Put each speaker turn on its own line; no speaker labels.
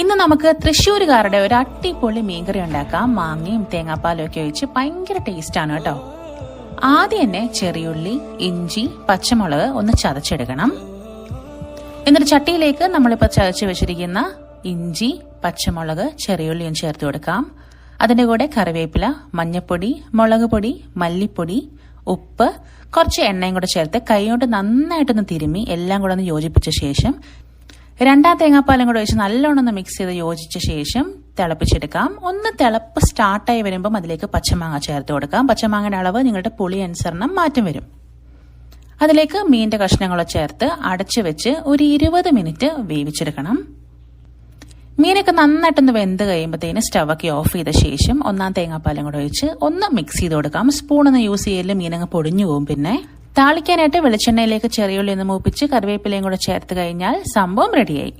ഇന്ന് നമുക്ക് തൃശ്ശൂരുകാരുടെ ഒരു അട്ടിപൊളി മീൻകറി ഉണ്ടാക്കാം. മാങ്ങയും തേങ്ങാപ്പാലും ഒക്കെ ഒഴിച്ച് ഭയങ്കര ടേസ്റ്റ് ആണ് കേട്ടോ. ആദ്യം തന്നെ ചെറിയുള്ളി ഇഞ്ചി പച്ചമുളക് ഒന്ന് ചതച്ചെടുക്കണം. എന്നിട്ട് ചട്ടിയിലേക്ക് നമ്മളിപ്പോൾ ചതച്ച് വെച്ചിരിക്കുന്ന ഇഞ്ചി പച്ചമുളക് ചെറിയുള്ളിയും ചേർത്ത് കൊടുക്കാം. അതിന്റെ കൂടെ കറിവേപ്പില മഞ്ഞപ്പൊടി മുളക് പൊടി മല്ലിപ്പൊടി ഉപ്പ് കുറച്ച് എണ്ണയും കൂടെ ചേർത്ത് കൈകൊണ്ട് നന്നായിട്ടൊന്ന് തിരുമ്മി എല്ലാം കൂടെ ഒന്ന് യോജിപ്പിച്ച ശേഷം രണ്ടാം തേങ്ങാപ്പാലും കൂടെ ഒഴിച്ച് നല്ലോണം ഒന്ന് മിക്സ് ചെയ്ത് യോജിച്ച ശേഷം തിളപ്പിച്ചെടുക്കാം. ഒന്ന് തിളപ്പ് സ്റ്റാർട്ടായി വരുമ്പം അതിലേക്ക് പച്ചമാങ്ങ ചേർത്ത് കൊടുക്കാം. പച്ചമാങ്ങയുടെ അളവ് നിങ്ങളുടെ പുളി അനുസരണം മാറ്റം വരും. അതിലേക്ക് മീന്റെ കഷ്ണങ്ങളോ ചേർത്ത് അടച്ചു വെച്ച് ഒരു ഇരുപത് മിനിറ്റ് വേവിച്ചെടുക്കണം. മീനൊക്കെ നന്നായിട്ടൊന്ന് വെന്ത് കഴിയുമ്പോഴത്തേന് സ്റ്റവൊക്കെ ഓഫ് ചെയ്ത ശേഷം ഒന്നാം തേങ്ങാപ്പാലും കൂടെ ഒഴിച്ച് ഒന്ന് മിക്സ് ചെയ്ത് കൊടുക്കാം. സ്പൂണൊന്ന് യൂസ് ചെയ്യൽ മീനങ്ങ് പൊടിഞ്ഞു പോകും പിന്നെ. താളിക്കാനായിട്ട് വെളിച്ചെണ്ണയിലേക്ക് ചെറിയുള്ളി ഒന്ന് മൂപ്പിച്ച് കറിവേപ്പിലയും കൂടെ ചേർത്ത് കഴിഞ്ഞാൽ സംഭവം റെഡിയായി